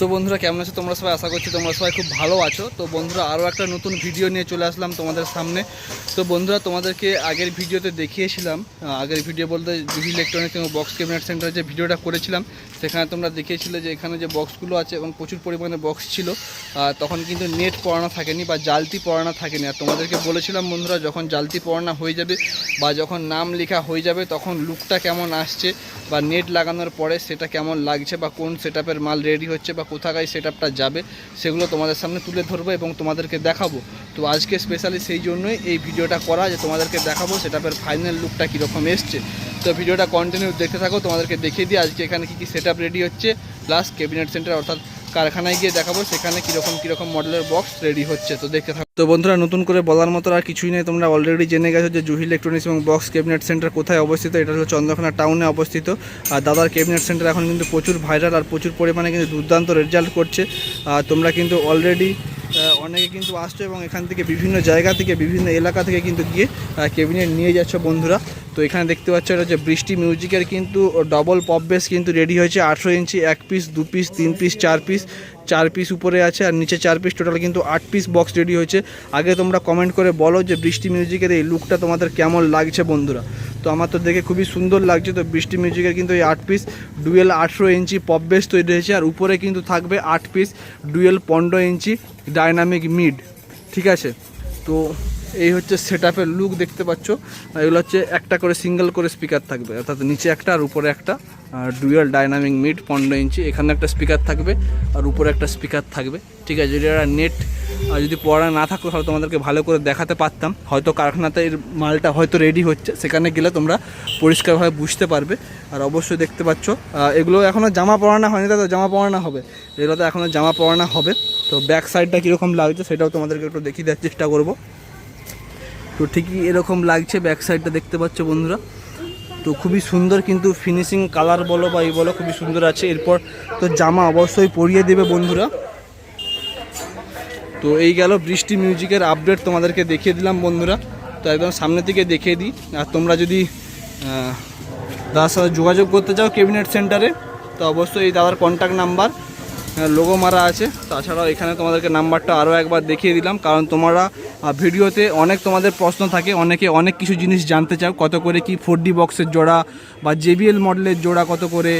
তো বন্ধুরা, কেমন আছো? তোমরা সবাই আশা করছি তোমরা সবাই খুব ভালো আছো। তো বন্ধুরা আরও একটা নতুন ভিডিও নিয়ে চলে আসলাম তোমাদের সামনে। তো বন্ধুরা, তোমাদেরকে আগের ভিডিওতে দেখিয়েছিলাম। আগের ভিডিও বলতে জুহি ইলেকট্রনিক্স এবং বক্স ক্যাবিনেট সেন্টারে যে ভিডিওটা করেছিলাম, সেখানে তোমরা দেখিয়েছিলে যে এখানে যে বক্সগুলো আছে এবং প্রচুর পরিমাণে বক্স ছিল। তখন কিন্তু নেট পড়ানো থাকেনি বা জালতি পড়ানো থাকেনি। আর তোমাদেরকে বলেছিলাম বন্ধুরা, যখন জালতি পড়ানো হয়ে যাবে বা যখন নাম লেখা হয়ে যাবে, তখন লুকটা কেমন আসছে বা নেট লাগানোর পরে সেটা কেমন লাগছে বা কোন সেট মাল রেডি হচ্ছে বা কোথাকায় সেট যাবে, সেগুলো তোমাদের সামনে তুলে ধরবো এবং তোমাদেরকে দেখাবো। তো আজকে স্পেশালি সেই জন্যই এই ভিডিওটা করা যে তোমাদেরকে দেখাবো সেটাপের ফাইনাল লুকটা কীরকম এসছে। তো ভিডিওটা কন্টিনিউ দেখতে থাকো, তোমাদেরকে দেখিয়ে দিই আজকে এখানে কী কী সেট রেডি হচ্ছে। প্লাস ক্যাবিনেট সেন্টার অর্থাৎ কারখানায় গিয়ে দেখাবো সেখানে কীরকম কীরকম মডেলের বক্স রেডি হচ্ছে। তো দেখতে থাকো। তো বন্ধুরা, নতুন করে বলার মতো আর কিছুই নেই। তোমরা অলরেডি জেনে গেছো যে জুহি ইলেকট্রনিক্স এবং বক্স ক্যাবিনেট সেন্টার কোথায় অবস্থিত? এটা হলো চন্দ্রকোনা টাউনে অবস্থিত। আর দাদার ক্যাবিনেট সেন্টার এখন কিন্তু প্রচুর ভাইরাল আর প্রচুর পরিমাণে কিন্তু দুর্দান্ত রেজাল্ট করছে। আর তোমরা কিন্তু অলরেডি অনেকে কিন্তু আসছো এবং এখান থেকে বিভিন্ন জায়গা থেকে, বিভিন্ন এলাকা থেকে কিন্তু গিয়ে ক্যাবিনেট নিয়ে যাচ্ছ বন্ধুরা। তো এখানে দেখতে পাচ্ছ এটা হচ্ছে বৃষ্টি মিউজিকের কিন্তু ডবল পপ বেস কিন্তু রেডি হয়েছে। আঠেরো ইঞ্চি, এক পিস দু পিস তিন পিস চার পিস চার পিস উপরে আছে আর নিচে চার পিস টোটাল কিন্তু আট পিস বক্স রেডি হয়েছে। আগে তোমরা কমেন্ট করে বলো যে বৃষ্টি মিউজিকের এই লুকটা তোমাদের কেমন লাগছে বন্ধুরা। তো আমার তো দেখে খুবই সুন্দর লাগছে। তো বৃষ্টি মিউজিকের কিন্তু এই আট পিস ডুয়েল আঠেরো ইঞ্চি পপ বেস তৈরি হয়েছে। আর উপরে কিন্তু থাকবে আট পিস ডুয়েল পনেরো ইঞ্চি ডাইনামিক মিড ঠিক আছে? তো এই হচ্ছে সেট লুক দেখতে পাচ্ছ। এগুলো হচ্ছে একটা করে সিঙ্গেল করে স্পিকার থাকবে। অর্থাৎ নিচে একটা আর উপরে একটা ডুয়েল ডাইনামিক মিড পনেরো ইঞ্চি, এখানে একটা স্পিকার থাকবে, আর উপরে একটা স্পিকার থাকবে, ঠিক আছে? যদি একটা নেট আর যদি পড়া না থাকতো তাহলে তোমাদেরকে ভালো করে দেখাতে পারতাম। হয়তো কারখানাতে এর মালটা হয়তো রেডি হচ্ছে, সেখানে গেলে তোমরা পরিষ্কারভাবে বুঝতে পারবে। আর অবশ্যই দেখতে পাচ্ছ এগুলো এখনও জামা পরানো হয়নি তো জামা পরানো হবে। এগুলো তো এখনও জামা পরানো হবে। তো ব্যাক সাইডটা কীরকম লাগছে সেটাও তোমাদেরকে একটু দেখিয়ে দেওয়ার চেষ্টা করব। তো ঠিকই এরকম লাগছে ব্যাক সাইডটা দেখতে পাচ্ছ বন্ধুরা। তো খুবই সুন্দর কিন্তু ফিনিশিং কালার বলো বা এই বলো, খুবই সুন্দর আছে। এরপর তো জামা অবশ্যই পরিয়ে দেবে বন্ধুরা। তো এই গেল বৃষ্টি মিউজিকের আপডেট তোমাদেরকে দেখিয়ে দিলাম বন্ধুরা। তো একদম সামনে থেকে দেখিয়ে দিই। আর তোমরা যদি দাদার সাথে যোগাযোগ করতে চাও ক্যাবিনেট সেন্টারে, তো অবশ্যই এই দাদার কন্ট্যাক্ট নাম্বার লোগো মারা আছে। তাছাড়াও এখানে তোমাদেরকে নাম্বারটা আরও একবার দেখিয়ে দিলাম। কারণ তোমরা ভিডিওতে অনেক তোমাদের প্রশ্ন থাকে, অনেকে অনেক কিছু জিনিস জানতে চাও, কত করে কি ফোর ডি বক্সের জোড়া বা জেবিএল মডেলের জোড়া কত করে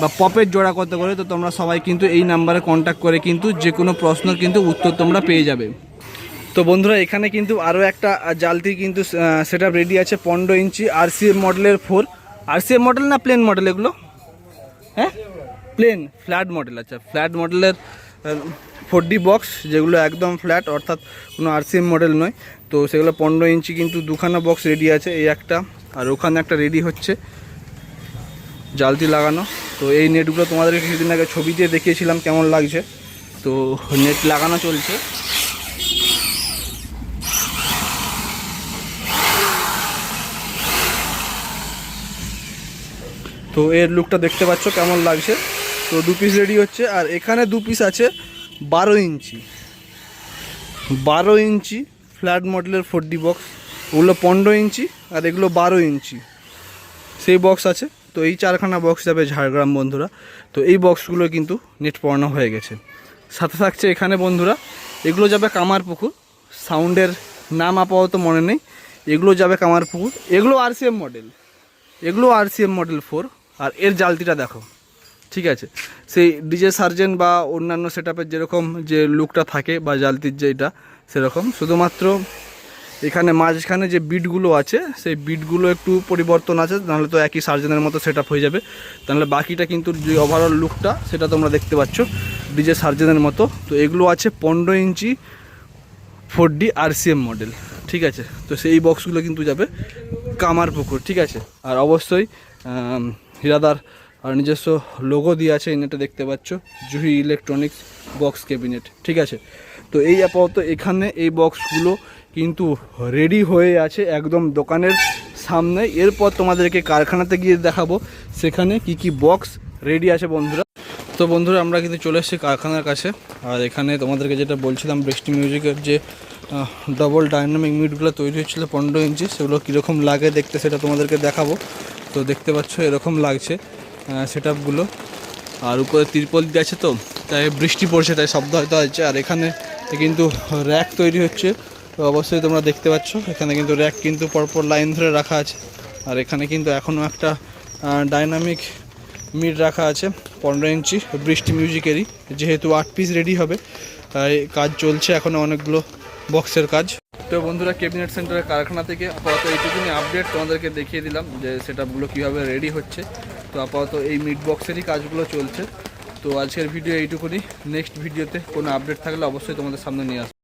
বা পপের জোড়া কত করে, তো তোমরা সবাই কিন্তু এই নাম্বারে কন্ট্যাক্ট করে কিন্তু যে কোনো প্রশ্নের কিন্তু উত্তর তোমরা পেয়ে যাবে। তো বন্ধুরা, এখানে কিন্তু আরও একটা জালতি কিন্তু সেট রেডি আছে, পনেরো ইঞ্চি আরসিএম মডেলের ফোর আরসিএম মডেল না প্লেন মডেল এগুলো? হ্যাঁ? প্লেন ফ্ল্যাট মডেল আচ্ছা ফ্ল্যাট মডেলের ফোর বক্স, যেগুলো একদম ফ্ল্যাট, অর্থাৎ কোনো আরসিএম মডেল নয়। তো সেগুলো পনেরো ইঞ্চি কিন্তু দুখানা বক্স রেডি আছে, এই একটা। আর ওখানে একটা রেডি হচ্ছে, জালতি লাগানো। তো এই নেটগুলো তোমাদেরকে কিছুদিন আগে ছবি দিয়ে দেখিয়েছিলাম কেমন লাগছে। তো নেট লাগানো চলছে। তো এর লুকটা দেখতে পাচ্ছ, কেমন লাগছে। তো দু পিস রেডি হচ্ছে, আর এখানে দু পিস আছে বারো ইঞ্চি। বারো ইঞ্চি ফ্ল্যাট মডেলের ফোর ডি বক্স ওগুলো পনেরো ইঞ্চি, আর এগুলো বারো ইঞ্চি। সেই বক্স আছে। তো এই চারখানা বক্স যাবে ঝাড়গ্রাম বন্ধুরা। তো এই বক্সগুলো কিন্তু নেট পড়ানো হয়ে গেছে। সাথে থাকছে এখানে বন্ধুরা, এগুলো যাবে কামারপুকুর সাউন্ডের নাম আপাতত মনে নেই। এগুলো যাবে কামারপুকুর এগুলো আরসিএম মডেল এগুলো আরসিএম মডেল ফোর আর এর জালতিটা দেখো। ঠিক আছে। সেই ডিজে সার্জেন বা অন্যান্য সেট যেরকম যে লুকটা থাকে বা জালতির যেটা সেরকম। শুধুমাত্র এখানে মাঝখানে যে বিটগুলো আছে, সেই বিটগুলো একটু পরিবর্তন আছে, নাহলে তো একই সার্জেনের মতো সেট হয়ে যাবে। তাহলে বাকিটা কিন্তু যে ওভারঅল লুকটা সেটা তোমরা দেখতে পাচ্ছ ডিজে সার্জেনের মতো। তো এগুলো আছে পনেরো inch four D RCM model ঠিক আছে? তো সেই বক্সগুলো কিন্তু যাবে কামার পুকুর, ঠিক আছে? আর অবশ্যই হীরাদার আর নিজস্ব লোগো দিয়ে আছে, এই নেটে দেখতে পাচ্ছ, জুহি ইলেকট্রনিক্স বক্স ক্যাবিনেট ঠিক আছে? তো এই আপাতত এখানে এই বক্সগুলো কিন্তু রেডি হয়ে আছে একদম দোকানের সামনে। এরপর তোমাদেরকে কারখানাতে গিয়ে দেখাবো সেখানে কি কি বক্স রেডি আছে বন্ধুরা। তো বন্ধুরা, আমরা কিন্তু চলে এসেছি কারখানার কাছে। আর এখানে তোমাদেরকে যেটা বলছিলাম, বৃষ্টি মিউজিকের যে ডবল ডাইনামিক মিটগুলো তৈরি হচ্ছিল পনেরো ইঞ্চি সেগুলো কীরকম লাগে দেখতে সেটা তোমাদেরকে দেখাবো। তো দেখতে পাচ্ছ, এরকম লাগছে। সেট আপগুলো আর উপরে তিরপল দিয়ে আছে তো, তাই বৃষ্টি পড়ছে, তাই শব্দ হয়তো হচ্ছে। আর এখানে কিন্তু র্যাক তৈরি হচ্ছে। তো অবশ্যই তোমরা দেখতে পাচ্ছ, এখানে কিন্তু র্যাক কিন্তু পরপর লাইন ধরে রাখা আছে। আর এখানে কিন্তু এখনও একটা ডাইনামিক মিড রাখা আছে, পনেরো ইঞ্চি বৃষ্টি মিউজিকেরই যেহেতু আট পিস রেডি হবে, তাই কাজ চলছে এখনও অনেকগুলো বক্সের কাজ। তো বন্ধুরা ক্যাবিনেট সেন্টারের কারখানা থেকে আপাতত এইটুকুনি আপডেট তোমাদেরকে দেখিয়ে দিলাম যে সেটআপগুলো কীভাবে রেডি হচ্ছে। আপাতত এই মিড বক্সেরই কাজগুলো চলছে। তো আজকের ভিডিও এইটুকুনি। নেক্সট ভিডিওতে কোনো আপডেট থাকলে অবশ্যই তোমাদের সামনে নিয়ে আসব।